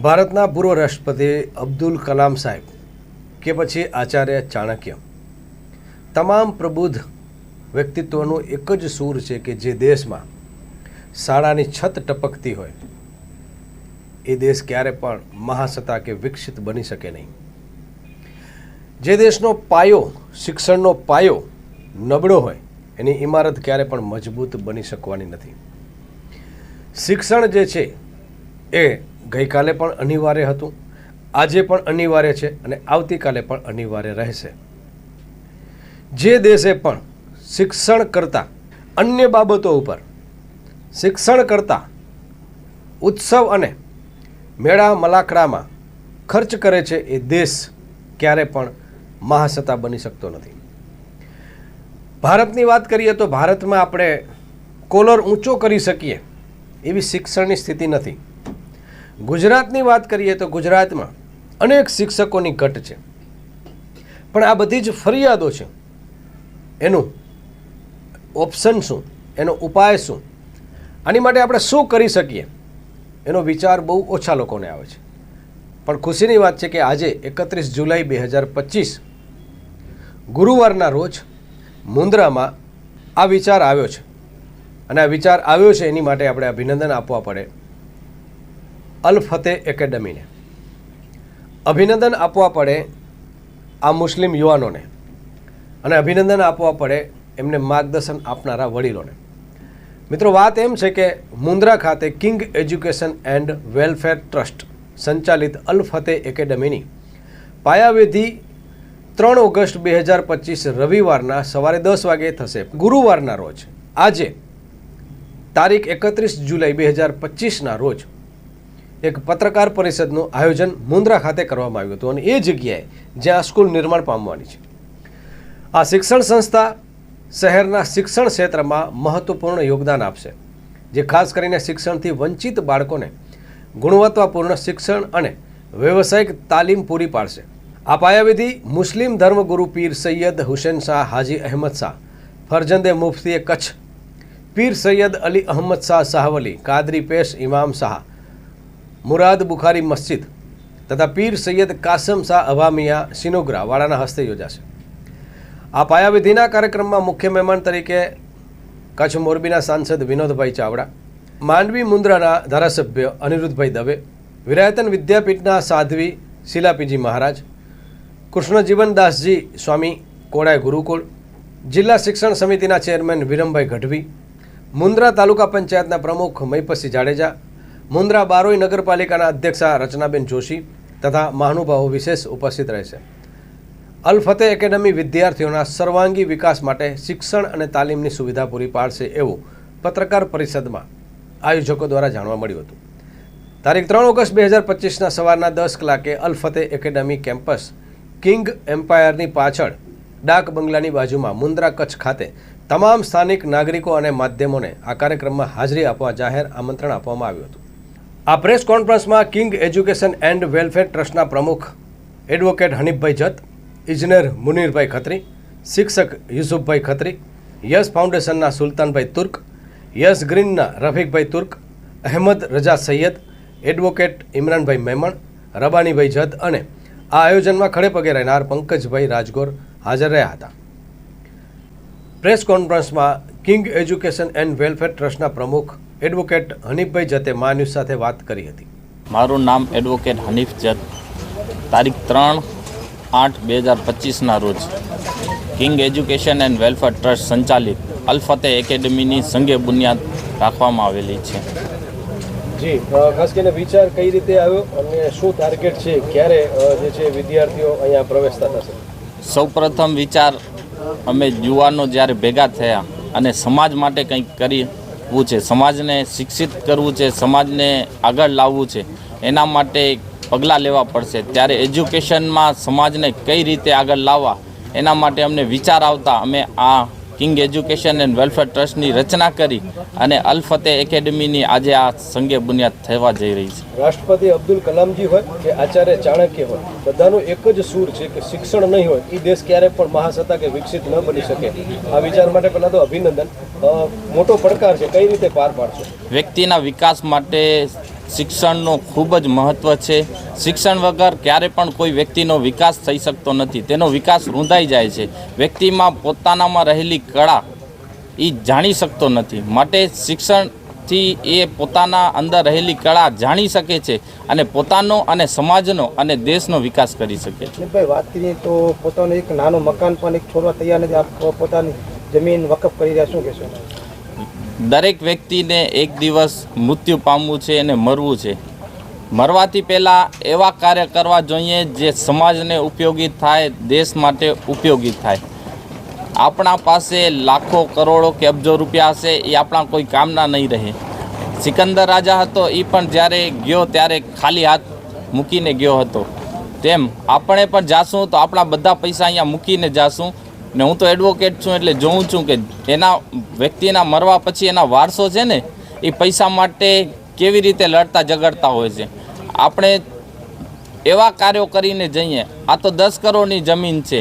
ભારતના પૂર્વ રાષ્ટ્રપતિ અબ્દુલ કલામ સાહેબ કે પછી આચાર્ય ચાણક્ય. તમામ પ્રબુદ્ધ વ્યક્તિત્વનું એક જ સૂર છે કે જે દેશમાં શાળાની છત ટપકતી હોય. એ દેશ ક્યારે પણ મહાસત્તા કે વિકસિત બની શકે નહીં. જે દેશનો પાયો, શિક્ષણનો પાયો નબળો હોય, એની ઇમારત ક્યારે પણ મજબૂત બની શકવાની નથી. શિક્ષણ જે છે એ ગઈકાલે પણ અનિવાર્ય હતું, આજે પણ અનિવાર્ય છે અને આવતીકાલે પણ અનિવાર્ય રહેશે. જે દેશે પણ શિક્ષણ કરતાં અન્ય બાબતો ઉપર શિક્ષણ કરતાં ઉત્સવ અને મેળા મલાકડામાં ખર્ચ કરે છે એ દેશ ક્યારે પણ મહાસત્તા બની શકતો નથી. ભારતની વાત કરીએ તો ભારતમાં આપણે કોલર ઊંચો કરી શકીએ એવી શિક્ષણની સ્થિતિ નથી. ગુજરાતની વાત કરીએ તો ગુજરાતમાં અનેક શિક્ષકોની ઘટ છે. પણ આ બધી જ ફરિયાદો છે. એનું ઓપ્શન શું? એનો ઉપાય શું? આની માટે આપણે શું કરી શકીએ? એનો વિચાર બહુ ઓછા લોકોને આવે છે. પણ ખુશીની વાત છે કે આજે એકત્રીસ જુલાઈ બે હજાર પચીસ ગુરુવારના રોજ મુન્દ્રામાં આ વિચાર આવ્યો છે. અને આ વિચાર આવ્યો છે એની માટે આપણે અભિનંદન આપવા પડે. અલ ફતેહ એકેડમીને. અભિનંદન આપવા પડે આ મુસ્લિમ યુવાનોને અને અભિનંદન આપવા પડે એમને માર્ગદર્શન આપનારા વડીલોને. મિત્રો, વાત એમ છે કે મુન્દ્રા ખાતે king education and welfare trust સંચાલિત અલ ફતેહ એકેડમીની પાયાવિધિ ત્રણ ઓગસ્ટ બે હજાર પચીસ રવિવારના સવારે દસ વાગે થશે. ગુરુવારના રોજ. આજે તારીખ એકત્રીસ જુલાઈ બે હજાર પચીસના રોજ એક પત્રકાર પરિષદનું આયોજન મુન્દ્રા ખાતે કરવામાં આવ્યું હતું અને એ જગ્યાએ જ્યાં સ્કૂલ નિર્માણ પામવાની છે. આ શિક્ષણ સંસ્થા શહેરના શિક્ષણ ક્ષેત્રમાં મહત્વપૂર્ણ યોગદાન આપશે, જે ખાસ કરીને શિક્ષણથી વંચિત બાળકોને ગુણવત્તાપૂર્ણ શિક્ષણ અને વ્યવસાયિક તાલીમ પૂરી પાડશે. આ પાયાવિધિ મુસ્લિમ ધર્મગુરુ પીર સૈયદ હુસેન શાહ હાજી અહેમદ શાહ, ફરજંદે મુફ્તીએ કચ્છ પીર સૈયદ અલી અહમદ શાહ સાહવલી કાદરી પેશ ઇમામ શાહ મુરાદ બુખારી મસ્જિદ તથા પીર સૈયદ કાસમ શાહ અવામિયા સિનોગ્રા વાળાના હસ્તે યોજાશે. આ પાયાવિધિના કાર્યક્રમમાં મુખ્ય મહેમાન તરીકે કચ્છ મોરબીના સાંસદ વિનોદભાઈ ચાવડા, માંડવી મુન્દ્રાના ધારાસભ્ય અનિરુદ્ધભાઈ દવે, વિરાયતન વિદ્યાપીઠના સાધ્વી શિલાપીજી મહારાજ કૃષ્ણજીવનદાસજી સ્વામી કોડાય ગુરુકુળ, જિલ્લા શિક્ષણ સમિતિના ચેરમેન વિરમભાઈ ગઢવી મુન્દ્રા તાલુકા પંચાયતના પ્રમુખ મૈપસી જાડેજા મુન્દ્રા બારોઈ નગરપાલિકાના અધ્યક્ષા રચનાબેન જોશી તથા મહાનુભાવો વિશેષ ઉપસ્થિત રહેશે. અલ ફતેહ એકેડમી વિદ્યાર્થીઓના સર્વાંગી વિકાસ માટે શિક્ષણ અને તાલીમની સુવિધા પૂરી પાડશે એવું પત્રકાર પરિષદમાં આયોજકો દ્વારા જાણવા મળ્યું હતું. તારીખ ત્રણ ઓગસ્ટ બે હજાર પચીસના સવારના દસ કલાકે Al Fateh academy campus king એમ્પાયરની પાછળ ડાક બંગલાની બાજુમાં મુન્દ્રા કચ્છ ખાતે તમામ સ્થાનિક નાગરિકો અને માધ્યમોને આ કાર્યક્રમમાં હાજરી આપવા જાહેર આમંત્રણ આપવામાં આવ્યું હતું. આ પ્રેસ કોન્ફરન્સમાં કિંગ એજ્યુકેશન એન્ડ વેલફેર ટ્રસ્ટના પ્રમુખ એડવોકેટ હનીફભાઈ જત, ઇજનેર મુનીરભાઈ ખત્રી, શિક્ષક યુસુફભાઈ ખત્રી યસ ફાઉન્ડેશનના સુલતાનભાઈ તુર્ક યસ ગ્રીનના રફીકભાઈ તુર્ક, અહેમદ રજા સૈયદ, એડવોકેટ ઇમરાનભાઈ મેમણ, રબાનીભાઈ જત અને આ આયોજનમાં ખડે પગે રહેનાર પંકજભાઈ રાજગોર હાજર રહ્યા હતા. પ્રેસ કોન્ફરન્સમાં કિંગ એજ્યુકેશન એન્ડ વેલફેર ટ્રસ્ટના પ્રમુખ એડવોકેટ હનીફભાઈ જતે મા ન્યૂઝ સાથે વાત કરી હતી. મારું નામ એડવોકેટ હનીફ જત. તારીખ ત્રણ આઠ બે હજાર પચીસના રોજ king education and welfare trust સંચાલિત અલફતે એકેડમીની સંગે બુનિયાદ રાખવામાં આવેલી છે. જી ખાસ કરીને વિચાર કઈ રીતે આવ્યો અને શું ટાર્ગેટ છે ક્યારે જે છે વિદ્યાર્થીઓ અહીંયા પ્રવેશતા થશે? સૌપ્રથમ વિચાર અમે યુવાનો જ્યારે ભેગા થયા અને સમાજ માટે કંઈક કરવું છે, સમાજને શિક્ષિત કરવું છે, સમાજને આગળ લાવવું છે, એના માટે પગલાં લેવા પડશે. ત્યારે એજ્યુકેશનમાં સમાજને કઈ રીતે આગળ લાવવા, એના માટે અમને વિચાર આવતા અમે આ કિંગ એજ્યુકેશન એન્ડ વેલફેર ટ્રસ્ટની રચના કરી અને અલ ફતેહ એકેડમીની આજે આ સંગે બુનિયાદ થવા જઈ રહી છે. રાષ્ટ્રપતિ અબ્દુલ કલામજી હોય કે આચાર્ય ચાણક્ય હોય બધાનો એક જ સૂર છે કે શિક્ષણ નહીં હોય એ દેશ ક્યારે પણ મહાસત્તા કે વિકસિત ન બની શકે. આ વિચાર માટે પહેલાં તો અભિનંદન. મોટો પડકાર છે કઈ રીતે પાર પાડશો? વ્યક્તિના વિકાસ માટે શિક્ષણનું ખૂબ જ મહત્ત્વ છે. શિક્ષણ વગર ક્યારે પણ કોઈ વ્યક્તિનો વિકાસ થઈ શકતો નથી. તેનો વિકાસ રૂંધાઈ જાય છે. વ્યક્તિમાં પોતાનામાં રહેલી કળા એ જાણી શકતો નથી. માટે શિક્ષણથી એ પોતાના અંદર રહેલી કળા જાણી શકે છે અને પોતાનો અને સમાજનો અને દેશનો વિકાસ કરી શકે છે. ભાઈ વાત કરીએ તો પોતાનું એક નાનું મકાન પણ એક છોડવા તૈયાર નથી. આપ પોતાની જમીન વકફ કરી રહ્યા શું? કહેશો દરેક વ્યક્તિને એક દિવસ મૃત્યુ પામવું છે અને મરવું છે. મરવાથી પહેલાં એવા કાર્ય કરવા જોઈએ જે સમાજને ઉપયોગી થાય, દેશ માટે ઉપયોગી થાય. આપણા પાસે લાખો કરોડો કે અબજો રૂપિયા હશે, એ આપણા કોઈ કામના નહીં રહે. સિકંદર રાજા હતો એ પણ જ્યારે ગયો ત્યારે ખાલી હાથ મૂકીને ગયો હતો. તેમ, આપણે પણ જાશું તો આપણા બધા પૈસા અહીંયા મૂકીને જાશું. ને હું તો એડવોકેટ છું એટલે જોઉં છું કે એના વ્યક્તિના મરવા પછી એના વારસો છે ને એ પૈસા માટે કેવી રીતે લડતા ઝઘડતા હોય છે. આપણે એવા કાર્યો કરીને જઈએ આ તો દસ કરોડની જમીન છે.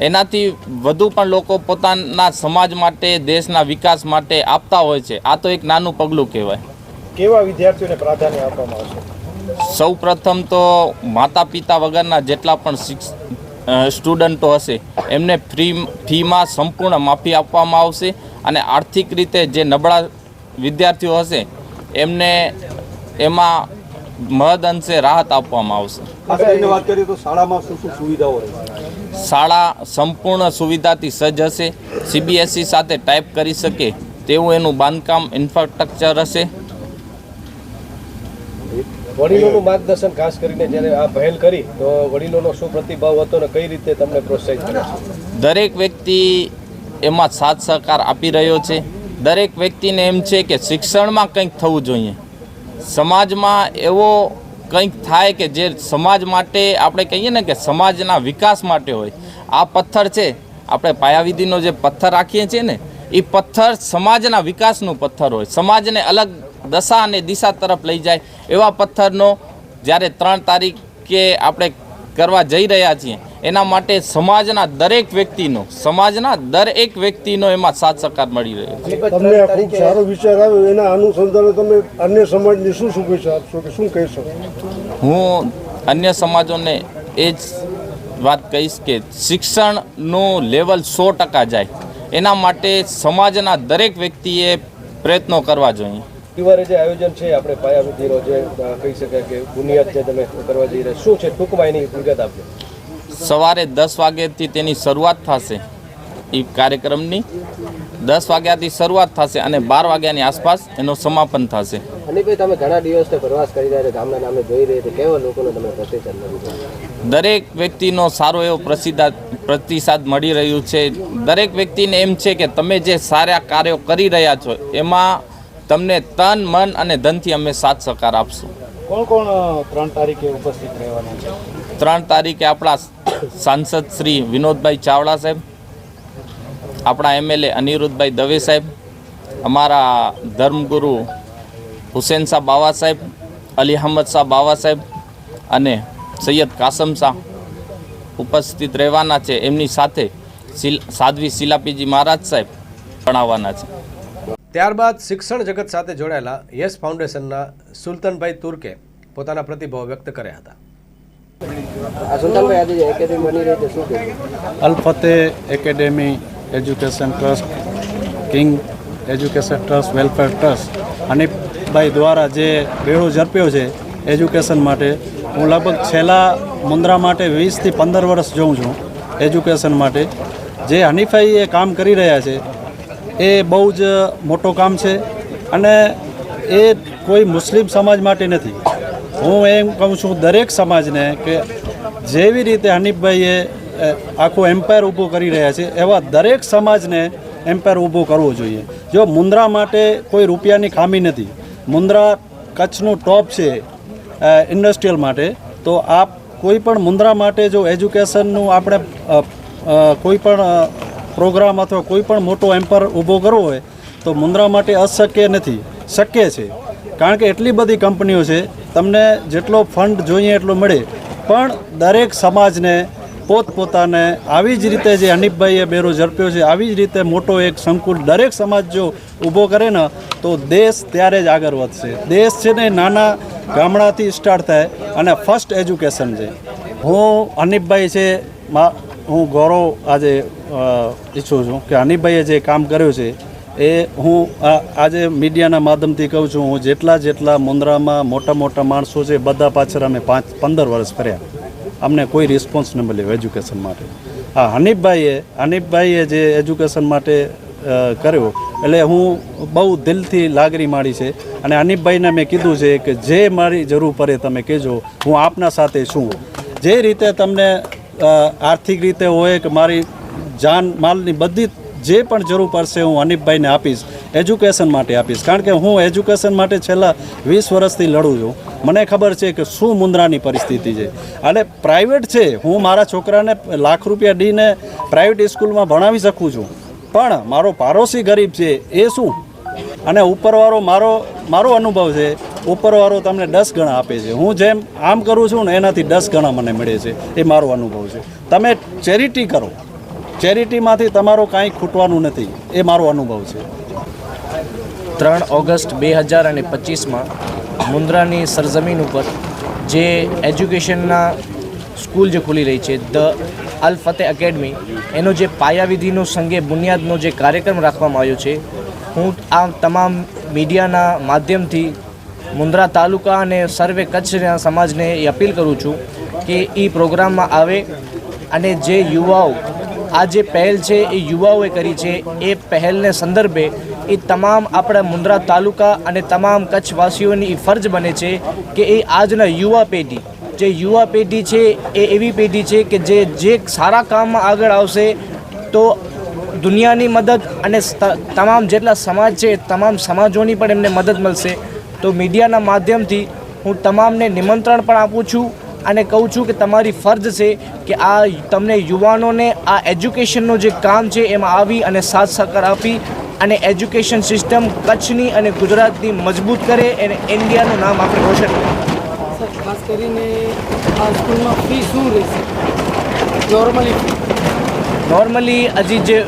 એનાથી વધુ પણ લોકો પોતાના સમાજ માટે દેશના વિકાસ માટે આપતા હોય છે. આ તો એક નાનું પગલું કહેવાય. કેવા વિદ્યાર્થીઓને પ્રાધાન્ય આપવામાં આવશે? સૌ પ્રથમ તો માતા પિતા વગરના જેટલા પણ શિક્ષ સ્ટુડન્ટો હશે. એમને ફ્રી ફીમાં સંપૂર્ણ માફી આપવામાં આવશે અને આર્થિક રીતે જે નબળા વિદ્યાર્થીઓ હશે એમને એમાં મહદ અંશે રાહત આપવામાં આવશે. શાળા સંપૂર્ણ સુવિધાથી સજ્જ હશે. સીબીએસઈ સાથે ટાઈપ કરી શકે તેવું એનું બાંધકામ ઇન્ફ્રાસ્ટ્રક્ચર હશે. વડીલોનું માર્ગદર્શન ખાસ કરીને જ્યારે આ પહેલ કરી, તો વડીલોનો શું પ્રતિભાવ હતો ને કઈ રીતે તમને પ્રોત્સાહિત કર્યા દરેક વ્યક્તિ એમાં સાથ સહકાર આપી રહ્યો છે. દરેક વ્યક્તિને એમ છે કે શિક્ષણમાં કંઈક થવું જોઈએ. સમાજમાં એવો કંઈક થાય કે જે સમાજ માટે આપણે કહીએ ને કે સમાજના વિકાસ માટે હોય. આ પથ્થર છે. આપણે પાયાવિધિનો જે પથ્થર રાખીએ છીએ ને એ પથ્થર સમાજના વિકાસનું પથ્થર હોય. સમાજને અલગ દશા અને દિશા તરફ લઈ જાય એવા પથ્થરનો જ્યારે ત્રણ તારીખે આપણે કરવા જઈ રહ્યા છીએ એના માટે સમાજના દરેક વ્યક્તિનો સમાજના દરેક વ્યક્તિનો એમાં સાથ સહકાર મળી રહ્યો તમને ખૂબ સારો વિચાર આવ્યો એના અનુસંધાને તમે અન્ય સમાજને શું શુભેચ્છા આપશો કે શું કહેશો? હું અન્ય સમાજોને એ જ વાત કહીશ કે શિક્ષણનું લેવલ સો ટકા જાય. એના માટે સમાજના દરેક વ્યક્તિએ પ્રયત્નો કરવા જોઈએ. રવિવારે જે આયોજન છે આપણે પાયાવિધિનો જે કહી શકાય કે બુનિયાદ જે તમે કરવા જઈ રહ્યા શું છે ટૂંકમાં એની વિગત આપજો. સવારે દસ વાગ્યાથી તેની શરૂઆત થશે એ કાર્યક્રમની. દસ વાગ્યાથી શરૂઆત થશે અને બાર વાગ્યાની આસપાસ એનો સમાપન થશે. હનીભાઈ તમે ઘણા દિવસથી પ્રવાસ કરી રહ્યા ગામના નામે જોઈ રહ્યા કેવા લોકોનો તમે પ્રતિસાદ દરેક વ્યક્તિનો સારો એવો પ્રસિદ્ધ પ્રતિસાદ મળી રહ્યું છે. દરેક વ્યક્તિને એમ છે કે તમે જે સારા કાર્યો કરી રહ્યા છો એમાં તમને તન મન અને ધનથી અમે સાથ સહકાર આપશું. કોણ કોણ ત્રણ તારીખે ઉપસ્થિત રહેવાના છે? ત્રણ તારીખે આપણા સાંસદ શ્રી વિનોદભાઈ ચાવડા સાહેબ આપણા એમએલએ અનિરુદ્ધભાઈ દવે સાહેબ અમારા ધર્મગુરુ હુસેન શાહ બાવા સાહેબ અલી અહમદ શાહ બાવા સાહેબ અને સૈયદ કાસમ શાહ ઉપસ્થિત રહેવાના છે. એમની સાથે સાધ્વી શિલાપીજી મહારાજ સાહેબ ભણાવવાના છે. ત્યારબાદ શિક્ષણ જગત સાથે જોડાયેલા યસ ફાઉન્ડેશનના સુલતાનભાઈ તુર્કે પોતાના પ્રતિભાવ વ્યક્ત કર્યા હતા. Alfateh academy education trust king education trust welfare trust Hanifbhai દ્વારા જે બેડો ઝડપ્યો છે એજ્યુકેશન માટે હું લગભગ છેલ્લા મુન્દ્રા માટે વીસથી પંદર વર્ષ જોઉં છું એજ્યુકેશન માટે. જે હનીફાઈ એ કામ કરી રહ્યા છે એ બહુ જ મોટું કામ છે અને એ કોઈ મુસ્લિમ સમાજ માટે નથી. હું એમ કહું છું દરેક સમાજને કે જેવી રીતે હનીફભાઈએ આખું એમ્પાયર ઊભું કરી રહ્યા છે, એવા દરેક સમાજને એમ્પાયર ઊભું કરવું જોઈએ. જો મુન્દ્રા માટે કોઈ રૂપિયાની ખામી નથી, મુન્દ્રા કચ્છનું ટોપ છે ઇન્ડસ્ટ્રીયલ માટે, તો આપ કોઈ પણ મુન્દ્રા માટે જો એજ્યુકેશનનું આપણે કોઈ પણ પ્રોગ્રામ અથવા કોઈ પણ મોટો એમ્પર ઊભો કરવો હોય તો મુન્દ્રા માટે અશક્ય નથી. શક્ય છે. કારણ કે એટલી બધી કંપનીઓ છે, તમને જેટલો ફંડ જોઈએ એટલો મળે. પણ દરેક સમાજને પોતપોતાને આવી જ રીતે જે હનીફભાઈએ બેરો ઝડપ્યો છે, આવી જ રીતે મોટો એક સંકુલ દરેક સમાજ જો ઊભો કરે ને, તો દેશ ત્યારે જ આગળ વધશે. દેશ છે ને નાના ગામડાથી સ્ટાર્ટ થાય અને ફર્સ્ટ એજ્યુકેશન છે. હું હનીફભાઈ છે હું ગૌરવ આજે ઈચ્છું છું કે હનીભાઈએ જે કામ કર્યું છે, એ હું આજે મીડિયાના માધ્યમથી કહું છું, હું જેટલા જેટલા મુંદ્રામાં મોટા મોટા માણસો છે, બધા પાછળ અમે પાંચ, પંદર વર્ષ કર્યા અમને કોઈ રિસ્પોન્સ ન મળ્યો એજ્યુકેશન માટે. હા હનીફભાઈએ હનીફભાઈએ જે એજ્યુકેશન માટે કર્યો, એટલે હું બહુ દિલથી લાગણી માડી છે. અને હનીફભાઈને મેં કીધું છે કે જે મારી જરૂર પડે તમે કહેજો, હું આપના સાથે છું. જે રીતે તમને આર્થિક રીતે હોય કે મારી જાન માલની બધી જે પણ જરૂર પડશે હું હનીફભાઈને આપીશ એજ્યુકેશન માટે આપીશ. કારણ કે હું એજ્યુકેશન માટે છેલ્લા વીસ વર્ષથી લડું છું. મને ખબર છે કે શું મુંદ્રાની પરિસ્થિતિ છે. અને પ્રાઇવેટ છે. હું મારા છોકરાને લાખ રૂપિયા દઈને પ્રાઇવેટ સ્કૂલમાં ભણાવી શકું છું. પણ મારો પાડોશી ગરીબ છે. એ શું? અને ઉપરવાળો મારો મારો અનુભવ છે ઉપરવાળો તમને દસ ગણા આપે છે. હું જેમ આમ કરું છું ને એનાથી દસ ગણા મને મળે છે. એ મારો અનુભવ છે. તમે ચેરિટી કરો. ચેરિટીમાંથી તમારો કાંઈ ખૂટવાનું નથી. એ મારો અનુભવ છે. ત્રણ ઓગસ્ટ બે હજાર અને પચીસમાં મુન્દ્રાની સરજમીન ઉપર જે એજ્યુકેશનના સ્કૂલ જે ખુલી રહી છે, ધ અલ ફતેહ એકેડમી, એનો જે પાયાવિધિનો સંગે બુનિયાદનો જે કાર્યક્રમ રાખવામાં આવ્યો છે, હું આ તમામ મીડિયાના માધ્યમથી મુન્દ્રા તાલુકા અને સર્વે કચ્છના સમાજને એ અપીલ કરું છું કે એ પ્રોગ્રામમાં આવે અને જે યુવાઓ આ જે પહેલ છે એ યુવાઓએ કરી છે, એ પહેલને સંદર્ભે એ તમામ આપણા મુન્દ્રા તાલુકા અને તમામ કચ્છવાસીઓની એ ફરજ બને છે કે એ આજના યુવા પેઢી, જે યુવા પેઢી છે એ એવી પેઢી છે કે જે જે સારા કામમાં આગળ આવશે તો દુનિયાની મદદ અને તમામ જેટલા સમાજ છે તમામ સમાજોની પણ એમને મદદ મળશે. તો મીડિયાના માધ્યમથી હું તમામને નિમંત્રણ પણ આપું છું અને કહું છું કે તમારી ફરજ છે કે આ તમને યુવાનોને આ એજ્યુકેશનનું જે કામ છે એમાં આવી અને સાથ સહકાર આપી અને એજ્યુકેશન સિસ્ટમ કચ્છની અને ગુજરાતની મજબૂત કરે અને ઇન્ડિયાનું નામ આપણે રોશન કરે ખાસ કરીને આ સ્કૂલમાં ફી શું રહેશે? નોર્મલી નોર્મલી હજી જે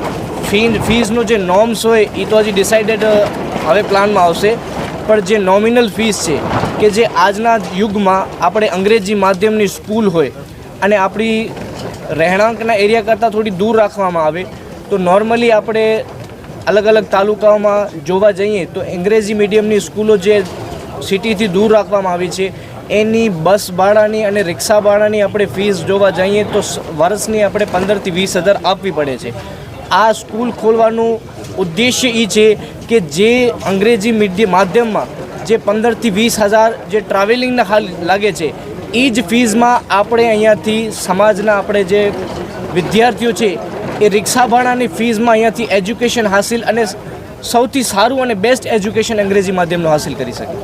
ફી ફીઝનો જે નોર્મ્સ હોય એ તો હજી ડિસાઇડેડ હવે પ્લાનમાં આવશે. પણ જે નોમિનલ ફીસ છે, કે જે આજના યુગમાં આપણે અંગ્રેજી માધ્યમની સ્કૂલ હોય અને આપણી રહેણાંકના એરિયા કરતાં થોડી દૂર રાખવામાં આવે, તો નોર્મલી આપણે અલગ અલગ તાલુકાઓમાં જોવા જઈએ તો અંગ્રેજી મીડિયમની સ્કૂલો જે સિટીથી દૂર રાખવામાં આવી છે, એની બસ ભાડાની અને રિક્ષા ભાડાની આપણે ફીસ જોવા જઈએ તો વર્ષની આપણે પંદરથી વીસ હજાર આપવી પડે છે. આ સ્કૂલ ખોલવાનું ઉદ્દેશ્ય એ છે કે જે અંગ્રેજી મીડિયમ માધ્યમમાં જે પંદરથી વીસ હજાર જે ટ્રાવેલિંગના હાલ લાગે છે એ જ ફીઝમાં આપણે અહીંયાથી સમાજના આપણે જે વિદ્યાર્થીઓ છે, એ રિક્ષા ભાડાની ફીઝમાં અહીંયાથી એજ્યુકેશન હાસિલ અને સૌથી સારું અને બેસ્ટ એજ્યુકેશન અંગ્રેજી માધ્યમનું હાસિલ કરી શકે.